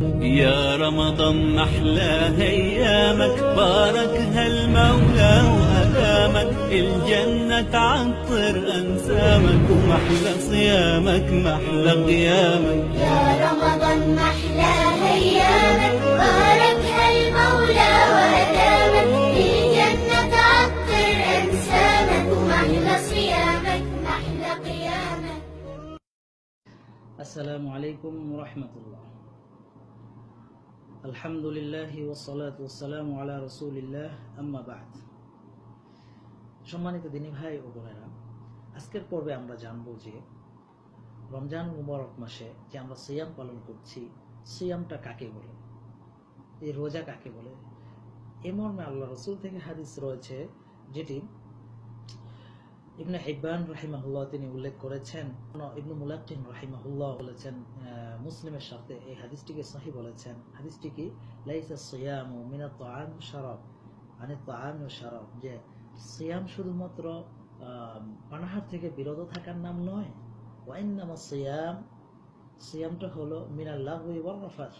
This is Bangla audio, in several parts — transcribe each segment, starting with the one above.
يا رمضان أحلى أيامك بارك هالمولى وأدامك الجنة تعطر أنسامك ومحلى صيامك محلى قيامك. يا رمضان أحلى أيامك بارك هالمولى وأدامك الجنة تعطر أنسامك ومحلى صيامك محلى قيامك. السلام عليكم ورحمة الله. আলহামদুলিল্লাহ ওসলাত ওসালামু আলা রসুলিল্লাহ, আম্মা বাদ। সম্মানিত দিনী ভাই ও বোনেরা, আজকের পর্বে আমরা জানব যে রমজান মুবারক মাসে যে আমরা সিয়াম পালন করছি, সিয়ামটা কাকে বলে? এই রোজা কাকে বলে? এ আল্লাহ রসুল থেকে হাদিস রয়েছে যেটি ইবনে হিব্বান রাহিমাহুল্লাহ তিনি উল্লেখ করেছেন ইবনু মুলাক্কিন রাহিমাহুল্লাহ বলেছেন মুসলিমের সাথে এই হাদিসটিকে সহি বলেছেন। হাদিসটি কি? লাইসা সিয়ামু মিনা তাআম শারাব। মানে তাআম ও শারাব, যে সিয়াম শুধুমাত্র পানাহার থেকে বিরত থাকার নাম নয়। ওয়াইন্নামা সিয়াম, সিয়ামটা হলো মিনাল লাগবি ওয়াল রাফাত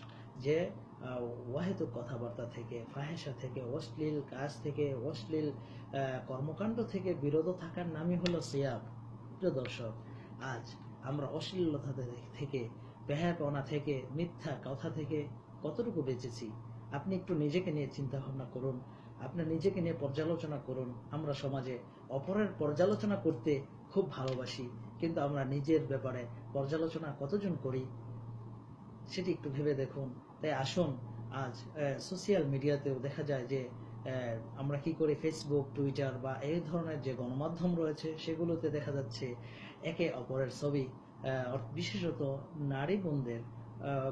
যে আহ, ওয়াহেতু কথাবার্তা থেকে ফাহেসা থেকে অশ্লীল কাজ থেকে অশ্লীল কর্মকাণ্ড থেকে বিরত থাকার নামই হলো সিয়াম। প্রিয় দর্শক আজ আমরা অশ্লীলতা থেকে বেহাপনা থেকে মিথ্যা কথা থেকে কতটুকু বেঁচেছি? আপনি একটু নিজেকে নিয়ে চিন্তা ভাবনা করুন আপনি নিজেকে নিয়ে পর্যালোচনা করুন। আমরা সমাজে অপরের পর্যালোচনা করতে খুব ভালোবাসি কিন্তু আমরা নিজের ব্যাপারে পর্যালোচনা কতজন করি সেটি একটু ভেবে দেখুন। তাই আসুন। আজ সোশ্যাল মিডিয়াতেও দেখা যায় যে আমরা কি করি ফেসবুক টুইটার বা এই ধরনের যে গণমাধ্যম রয়েছে, সেগুলোতে দেখা যাচ্ছে একে অপরের ছবি। বিশেষত নারী বোনদের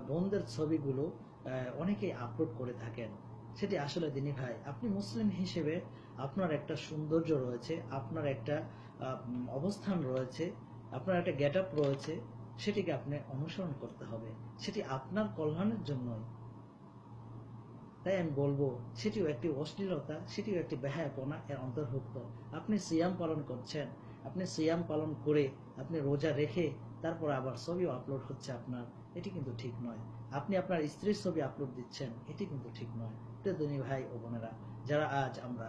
বোনদের ছবিগুলো অনেকেই আপলোড করে থাকেন। সেটি আসলে দিনী ভাই, আপনি মুসলিম হিসেবে আপনার একটা সৌন্দর্য রয়েছে, আপনার একটা অবস্থান রয়েছে, আপনার একটা গেট আপ রয়েছে সেটিকে আপনি অনুসরণ করতে হবে। সেটি আপনার কল্যাণের জন্যই। তাই আমি বলব, সেটিও একটি অশ্লীলতা, সেটিও একটি বেহায়াপনা এর অন্তর্ভুক্ত। আপনি সিয়াম পালন করছেন, আপনি সিয়াম পালন করে আপনি রোজা রেখে তারপর আবার ছবিও আপলোড হচ্ছে আপনার। এটি কিন্তু ঠিক নয়। আপনি আপনার স্ত্রীর ছবি আপলোড দিচ্ছেন, এটি কিন্তু ঠিক নয়। প্রিয়দিনী ভাই ও বোনেরা, যারা আজ আমরা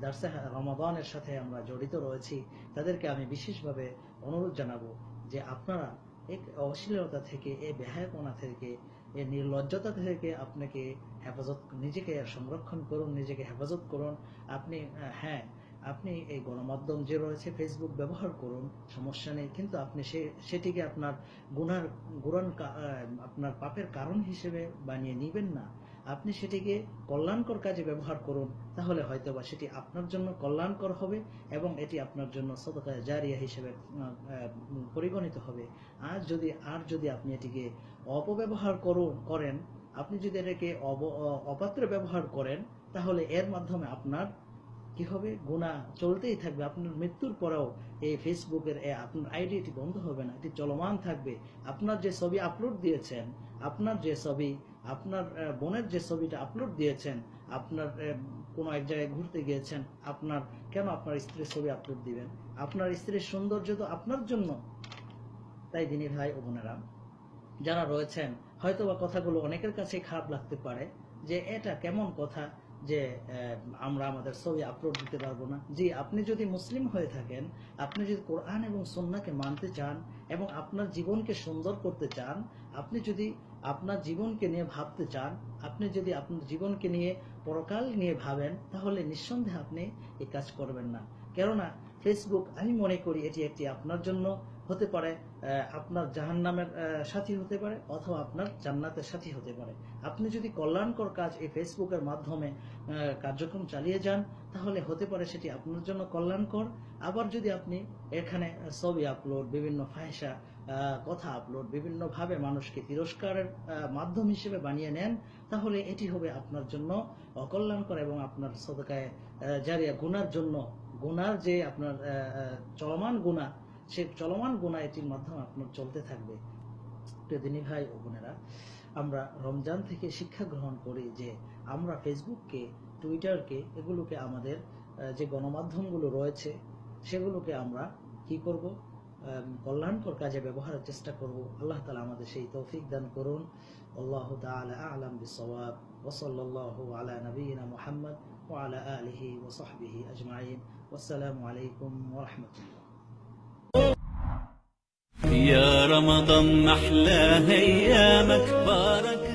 দার্সে রমাদানের সাথে আমরা জড়িত রয়েছি, তাদেরকে আমি বিশেষভাবে অনুরোধ জানাব যে আপনারা এক অশ্লীলতা থেকে, এই বেহায়াপনা থেকে, এই নির্লজ্জতা থেকে আপনাকে হেফাজত, নিজেকে সংরক্ষণ করুন, নিজেকে হেফাজত করুন। আপনি হ্যাঁ আপনি এই গণমাধ্যম যে রয়েছে ফেসবুক ব্যবহার করুন, সমস্যা নেই। কিন্তু আপনি সে, সেটিকে আপনার গুনার গুণান আপনার পাপের কারণ হিসেবে বানিয়ে নেবেন না। আপনি সেটিকে কল্যাণকর কাজে ব্যবহার করুন, তাহলে হয়তোবা সেটি আপনার জন্য কল্যাণকর হবে এবং এটি আপনার জন্য সদকায় জারিয়া হিসেবে পরিগণিত হবে। আর যদি আর যদি আপনি এটিকে অপব্যবহার করুন, করেন, আপনি যদি এটাকে অব- অপাত্রে ব্যবহার করেন, তাহলে এর মাধ্যমে আপনার কি হবে? গুণা চলতেই থাকবে। আপনার মৃত্যুর পরেও এই ফেসবুকের আপনার আইডি এটি বন্ধ হবে না, এটি চলমান থাকবে। আপনার যে ছবি আপলোড দিয়েছেন, আপনার যে ছবি আপনার বোনের যে ছবিটা আপলোড দিয়েছেন, আপনার কোনো এক জায়গায় ঘুরতে গিয়েছেন, আপনার, কেন আপনার স্ত্রীর ছবি আপলোড দিবেন? আপনার স্ত্রীর সৌন্দর্য তো আপনার জন্য। তাই দিনী ভাই ও বোনেরা, যারা রয়েছেন, হয়তোবা কথাগুলো অনেকের কাছে খারাপ লাগতে পারে যে এটা কেমন কথা? যে আমরা আমাদের ছবি আপলোড দিতে পারব না। জি, আপনি যদি মুসলিম হয়ে থাকেন, আপনি যদি কোরআন এবং সন্নাকে মানতে চান এবং আপনার জীবনকে সুন্দর করতে চান, আপনি যদি আপনার জীবনকে নিয়ে ভাবতে চান, আপনি যদি আপনার জীবনকে নিয়ে পরকাল নিয়ে ভাবেন, তাহলে নিঃসন্দেহে আপনি এই কাজ করবেন না। কেননা ফেসবুক আমি মনে করি এটি একটি আপনার জন্য হতে পারে আপনার জাহান্নামের সাথী হতে পারে অথবা আপনার জান্নাতের সাথী হতে পারে। আপনি যদি কল্যাণকর কাজ এই ফেসবুকের মাধ্যমে কার্যক্রম চালিয়ে যান, তাহলে হতে পারে সেটি আপনার জন্য কল্যাণকর। আবার যদি আপনি এখানে ছবি আপলোড বিভিন্ন ফাহেসা কথা আপলোড বিভিন্নভাবে মানুষকে তিরস্কারের মাধ্যম হিসেবে বানিয়ে নেন, তাহলে এটি হবে আপনার জন্য অকল্যাণকর এবং আপনার সদকায় জারিয়া গুনার জন্য, গুনার যে আপনার চলমান গুণা, সে চলমান গুণা এটির মাধ্যমে আপনার চলতে থাকবে। প্রিয়দিনী ভাই ও বোনেরা, আমরা রমজান থেকে শিক্ষা গ্রহণ করি যে আমরা ফেসবুককে, টুইটারকে, এগুলোকে আমাদের যে গণমাধ্যমগুলো রয়েছে, সেগুলোকে আমরা কি করব? কল্যাণকর কাজে ব্যবহারের চেষ্টা করব আল্লাহ তালা আমাদের সেই তৌফিক দান করুন আল্লাহ তাআলা আ'লাম বিসওয়াব ওয়া সাল্লাল্লাহু আলা নবিয়িনা মুহাম্মদ ওয়া আলা আলিহি ওয়া সাহবিহি আজমাইন ওয়াসসালামু আলাইকুম ওয়া রাহমাতুল্লাহ يا رمضان محلى ايامك بارك